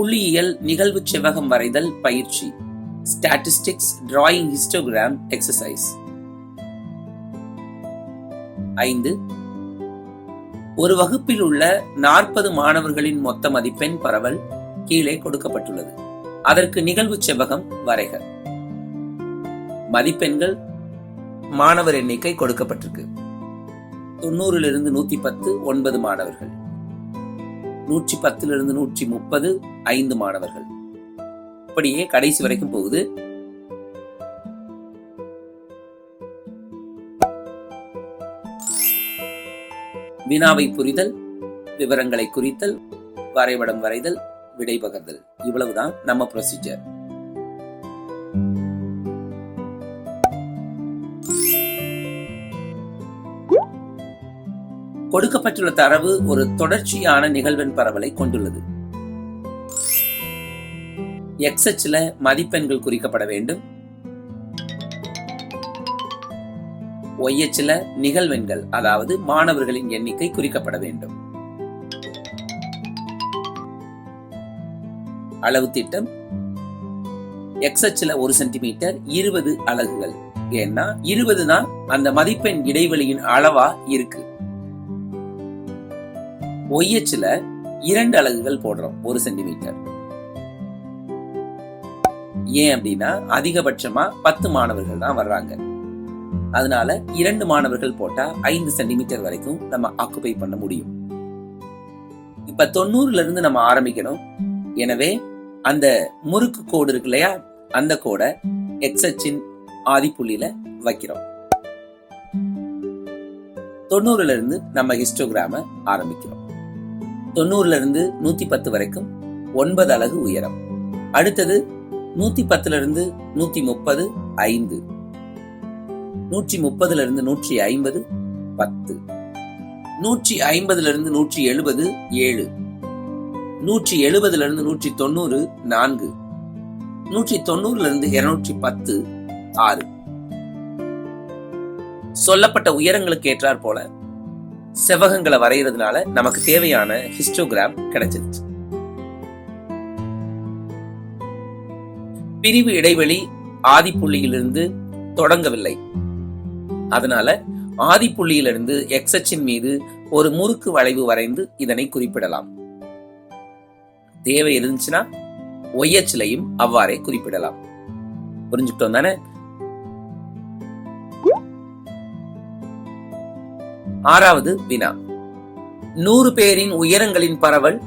புள்ளியியல் நிகழ்வு செவ்வகம் வரைதல் பயிற்சி. ஸ்டாட்டிஸ்டிக்ஸ் டிராயிங் ஹிஸ்டோகிராம் எக்ஸசைஸ் ஐந்து. ஒரு வகுப்பில் உள்ள நாற்பது மாணவர்களின் மொத்த மதிப்பெண் பரவல் கீழே கொடுக்கப்பட்டுள்ளது. அதற்கு நிகழ்வு செவ்வகம் வரைக. மதிப்பெண்கள் மாணவர் எண்ணிக்கை கொடுக்கப்பட்டிருக்கு. தொண்ணூறிலிருந்து நூத்தி பத்து ஒன்பது மாணவர்கள். நூற்றி பத்திலிருந்து நூற்றி முப்பது ஐந்து மாணவர்கள். இப்படியே கடைசி வரைக்கும் போகுது. வினாவை புரிதல் விவரங்களை குறித்தல் வரைபடம் வரைதல் விடை பகர்தல் இவ்வளவுதான் நம்ம ப்ரொசீஜர் கொடுக்கப்பட்டுள்ள தரவு ஒரு தொடர்ச்சியான நிகழ்வெண் பரவலை கொண்டுள்ளது. எக்ஸ் மதிப்பெண்கள் குறிக்கப்பட வேண்டும். ஒய் நிகழ்வெண்கள் அதாவது மாணவர்களின் எண்ணிக்கை குறிக்கப்பட வேண்டும். அளவு திட்டம். எக்ஸ் ஒரு சென்டிமீட்டர் இருபது அலகுகள். ஏன்னா இருபது தான் அந்த மதிப்பெண் இடைவெளியின் அளவா இருக்கு. ஒய் அச்சுல இரண்டு அலகுகள் போடுறோம் ஒரு சென்டிமீட்டர் ஏன் அப்படின்னா அதிகபட்சமா பத்து மாணவர்கள் தான் வர்றாங்க. அதனால இரண்டு மாணவர்கள் போட்டா ஐந்து சென்டிமீட்டர் வரைக்கும் நம்ம ஆக்குபை பண்ண முடியும். இப்ப தொண்ணூறுல இருந்து நம்ம ஆரம்பிக்கணும். எனவே அந்த முறுக்கு கோடு இருக்கு இல்லையா அந்த கோடை எக்ஸச்சின் ஆதிப்புள்ளியில வைக்கிறோம். தொண்ணூறுல இருந்து நம்ம ஹிஸ்டோகிராம ஆரம்பிக்கிறோம். தொண்ணூறுல இருந்து நூத்தி பத்து வரைக்கும் ஒன்பது அலகு உயரம். அடுத்தது நூத்தி பத்துல இருந்து நூத்தி முப்பது ஐந்து. நூற்றி முப்பதுல இருந்து நூற்றி ஐம்பது பத்து. நூற்றி ஐம்பதுல இருந்து நூற்றி எழுபது ஏழு. நூற்றி எழுபதுல இருந்து நூற்றி தொண்ணூறு நான்கு. நூற்றி தொண்ணூறுல இருந்து இருநூற்றி பத்து ஆறு. சொல்லப்பட்ட உயரங்களுக்கு ஏற்றாற் போல செவ்வகங்களை வரைகிறதுனால நமக்கு தேவையான ஹிஸ்டோகிராம் கிடைச்சிருச்சு. பிரிவு இடைவெளி ஆதிப்புள்ளியிலிருந்து தொடங்கவில்லை. அதனால ஆதிப்புள்ளியிலிருந்து எக்ஸச்சின் மீது ஒரு முறுக்கு வளைவு வரைந்து இதனை குறிப்பிடலாம். தேவை இருந்துச்சுன்னா ஒய்யச்சிலையும் அவ்வாறே குறிப்பிடலாம். புரிஞ்சுக்கிட்டோம் தானே? ஆறாவது வினா. நூறு பேரின் உயரங்களின் பரவல்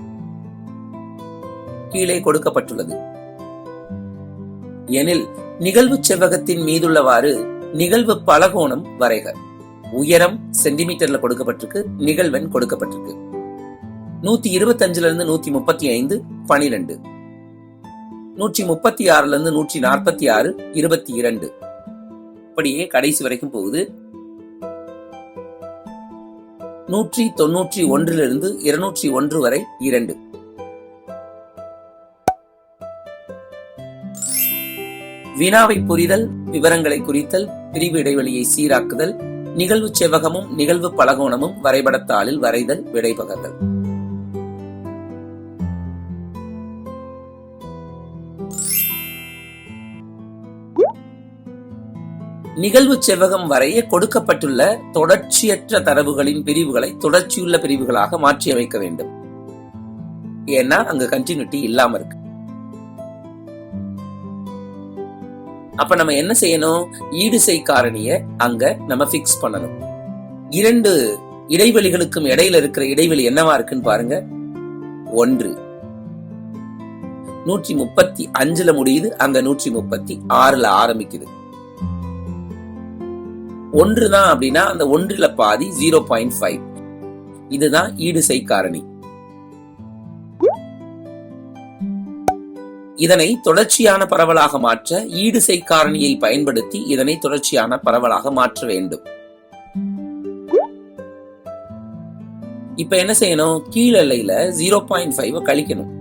கீழே கொடுக்கப்பட்டுள்ளது. எனில் நிகழ்வு செவ்வகத்தின் மீதுள்ளவாறு நிகழ்வு பலகோணம் வரைக. உயரம் சென்டிமீட்டர்ல கொடுக்கப்பட்டிருக்கு நிகழ்வெண் கொடுக்கப்பட்டிருக்கு. நூத்தி இருபத்தஞ்சுல இருந்து நூத்தி முப்பத்தி ஐந்து பனிரெண்டு. நூற்றி முப்பத்தி ஆறுல இருந்து நூற்றி நாற்பத்தி ஆறு இருபத்தி இரண்டு. இப்படியே கடைசி வரைக்கும் போகுது. நூற்றி தொன்னூற்றி ஒன்றிலிருந்து இருநூற்றி ஒன்று வரை இரண்டு. வினாவை புரிதல் விவரங்களை குறித்தல் பிரிவு இடைவெளியை சீராக்குதல் நிகழ்வு செவ்வகமும் நிகழ்வு பலகோணமும் வரைபடத்தாளில் வரைதல் விடைபகர்தல். நிகழ்வு செவ்வகம் வரைய கொடுக்கப்பட்டுள்ள தொடர்ச்சியற்ற தரவுகளின் பிரிவுகளை தொடர்ச்சியுள்ள பிரிவுகளாக மாற்றி அமைக்க வேண்டும். ஏன்னா அங்க கண்டினியூட்டி இல்லாம இருக்கு. அப்ப நம்ம என்ன செய்யணும்? ஈடுசை காரணிய அங்க நம்ம பிக்ஸ் பண்ணணும். இரண்டு இடைவெளிகளுக்கும் இடையில இருக்கிற இடைவெளி என்னவா இருக்குன்னு பாருங்க. ஒன்று. நூற்றி முப்பத்தி அஞ்சுல முடியுது அங்க நூற்றி முப்பத்தி ஆறுல ஆரம்பிக்குது. ஒன்று தான் அப்படின்னா அந்த ஒன்றுல பாதி ஜீரோ பாயிண்ட் ஃபைவ் இதுதான் ஈடுசை காரணி. இதனை தொடர்ச்சியான பரவலாக மாற்ற ஈடுசை காரணியை பயன்படுத்தி இதனை தொடர்ச்சியான பரவலாக மாற்ற வேண்டும். இப்ப என்ன செய்யணும்? கீழ் எல்லையில ஜீரோ பாயிண்ட் ஃபைவ் கழிக்கணும்.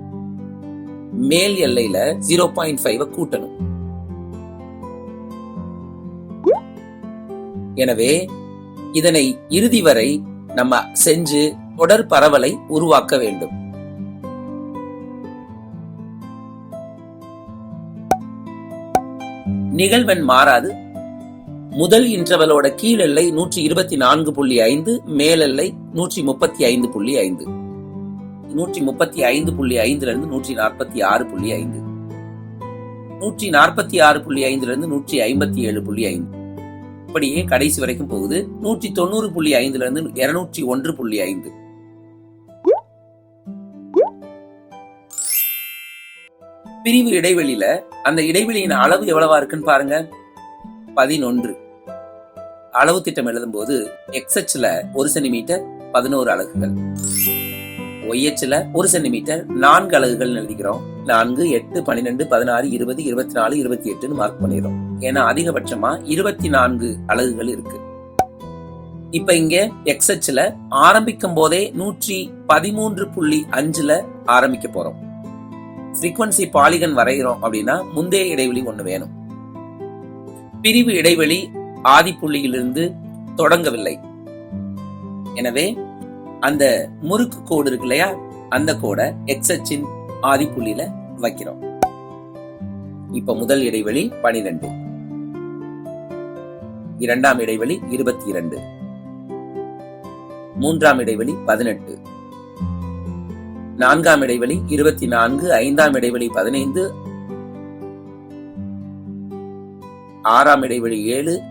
மேல் எல்லையில ஜீரோ பாயிண்ட் ஃபைவ் கூட்டணும். எனவே இதனை இறுதி வரை நம்ம செஞ்சு தொடர் பரவலை உருவாக்க வேண்டும். நிகழ்வெண் மாறாது. முதல் இன்டர்வலோட கீழெல்லை நூற்றி இருபத்தி நான்கு புள்ளி ஐந்து மேலெல்லை நூற்றி முப்பத்தி ஐந்து புள்ளி ஐந்து. நூற்றி முப்பத்தி ஐந்து புள்ளி ஐந்துல இருந்து நூற்றி நாற்பத்தி ஆறு புள்ளி ஐந்து. நூற்றி நாற்பத்தி ஆறு புள்ளி ஐந்துல இருந்து நூற்றி ஐம்பத்தி ஏழு புள்ளி ஐந்து. அப்படியே கடைசி வரைக்கும் போகுது. நூற்றி தொண்ணூறு புள்ளி ஐந்துல இருந்து இருநூற்றி ஒன்று புள்ளி ஐந்து. பிரிவு இடைவெளியில அந்த இடைவெளியின் அளவு எவ்வளவா இருக்குன்னு பாருங்க. பதினொன்று. அளவு திட்டம் எழுதும் போது எக்ஸ்எச்ல ஒரு சென்டிமீட்டர் பதினோரு அலகுகள். ஒய்எச்ல ஒரு சென்டிமீட்டர் நான்கு அலகுகள் எழுதிக்கிறோம். நான்கு எட்டு பன்னிரெண்டு பதினாறு இருபது இருபத்தி நாலு இருபத்தி எட்டுன்னு மார்க் பண்ணிடுறோம். ஏன்னா அதிகபட்சமா இருபத்தி நான்கு அலகுகள் இருக்கு. இப்ப இங்க எக்ஸ்எச்ல ஆரம்பிக்கும் போதே நூற்றி பதிமூன்று புள்ளி அஞ்சுல ஆரம்பிக்க போறோம். ஃப்ரீக்வன்சி பாலிகன் வரைகிறோம் அப்படின்னா முந்தைய இடைவெளி ஒண்ணு வேணும். பிரிவு இடைவெளி ஆதி புள்ளியிலிருந்து தொடங்கவில்லை. எனவே அந்த முறுக்கு கோடு இருக்கு இல்லையா? அந்த கோடை எக்ஸச்சின் ஆதி புள்ளியில வைக்கிறோம். இப்ப முதல் இடைவெளி பனிரெண்டு. இரண்டாம் இடைவெளி இருபத்தி இரண்டு மூன்றாம் இடைவெளி பதினெட்டு. நான்காம் இடைவெளி இருபத்தி நான்கு ஐந்தாம் இடைவெளி பதினைந்து. ஆறாம் இடைவெளி ஏழு.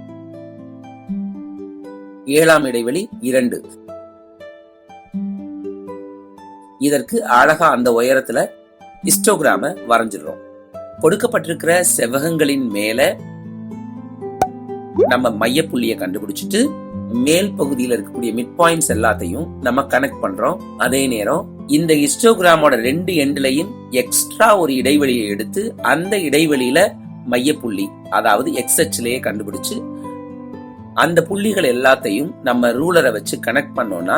ஏழாம் இடைவெளி இரண்டு. இதற்கு அழகா அந்த உயரத்துல ஹிஸ்டோகிராம வரைஞ்சிடுறோம். கொடுக்கப்பட்டிருக்கிற செவ்வகங்களின் மேல நம்ம மையப்புள்ளியை கண்டுபிடிச்சிட்டு மேல் பகுதியில் இருக்கக்கூடிய மிட் பாயிண்ட்ஸ் எல்லாத்தையும் நம்ம கனெக்ட் பண்றோம். அதே நேரம் இந்த ஹிஸ்டோகிராமோட ரெண்டு எண்ட்லையும் எக்ஸ்ட்ரா ஒரு இடைவெளியை எடுத்து அந்த இடைவெளியில மையப்புள்ளி அதாவது எக்ஸ்எச்லேயே கண்டுபிடிச்சு அந்த புள்ளிகள் எல்லாத்தையும் நம்ம ரூலரை வச்சு கனெக்ட் பண்ணோம்னா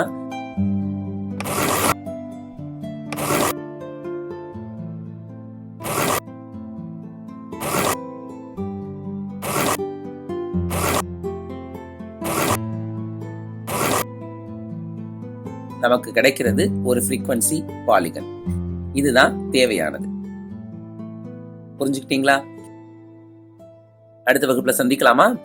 நமக்கு கிடைக்கிறது ஒரு ஃப்ரீக்வன்சி பாலிகன். இதுதான் தேவையானது. புரிஞ்சுக்கிட்டீங்களா? அடுத்த வகுப்புல சந்திக்கலாமா?